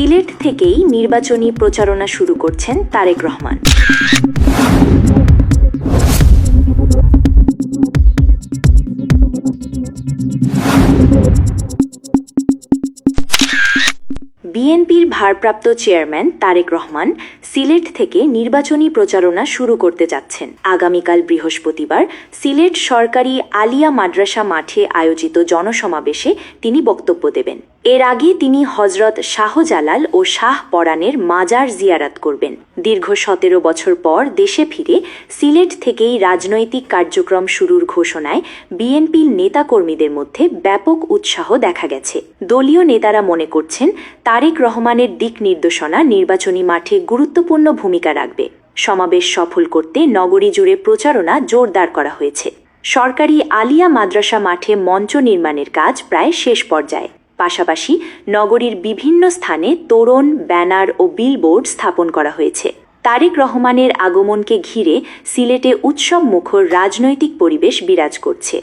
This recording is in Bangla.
সিলেট থেকেই নির্বাচনী প্রচারণা শুরু করছেন তারেক রহমান। বিএনপির ভারপ্রাপ্ত চেয়ারম্যান তারেক রহমান সিলেট থেকে নির্বাচনী প্রচারণা শুরু করতে যাচ্ছেন। আগামীকাল বৃহস্পতিবার সিলেট সরকারি আলিয়া মাদ্রাসা মাঠে আয়োজিত জনসমাবেশে তিনি বক্তব্য দেবেন। এর আগে তিনি হজরত শাহজালাল ও শাহ পরানের মাজার জিয়ারাত করবেন। দীর্ঘ সতেরো বছর পর দেশে ফিরে সিলেট থেকেই রাজনৈতিক কার্যক্রম শুরুর ঘোষণায় বিএনপির নেতাকর্মীদের মধ্যে ব্যাপক উৎসাহ দেখা গেছে। দলীয় নেতারা মনে করছেন, তারেক রহমানের দিক নির্দেশনা নির্বাচনী মাঠে গুরুত্বপূর্ণ ভূমিকা রাখবে। সমাবেশ সফল করতে নগরী জুড়ে প্রচারণা জোরদার করা হয়েছে। সরকারি আলিয়া মাদ্রাসা মাঠে মঞ্চ নির্মাণের কাজ প্রায় শেষ পর্যায়ে। পাশাপাশি নগরীর বিভিন্ন স্থানে তোরণ, ব্যানার ও বিলবোর্ড স্থাপন করা হয়েছে। তারেক রহমানের আগমনকে ঘিরে সিলেটে উৎসব মুখর রাজনৈতিক পরিবেশ বিরাজ করছে।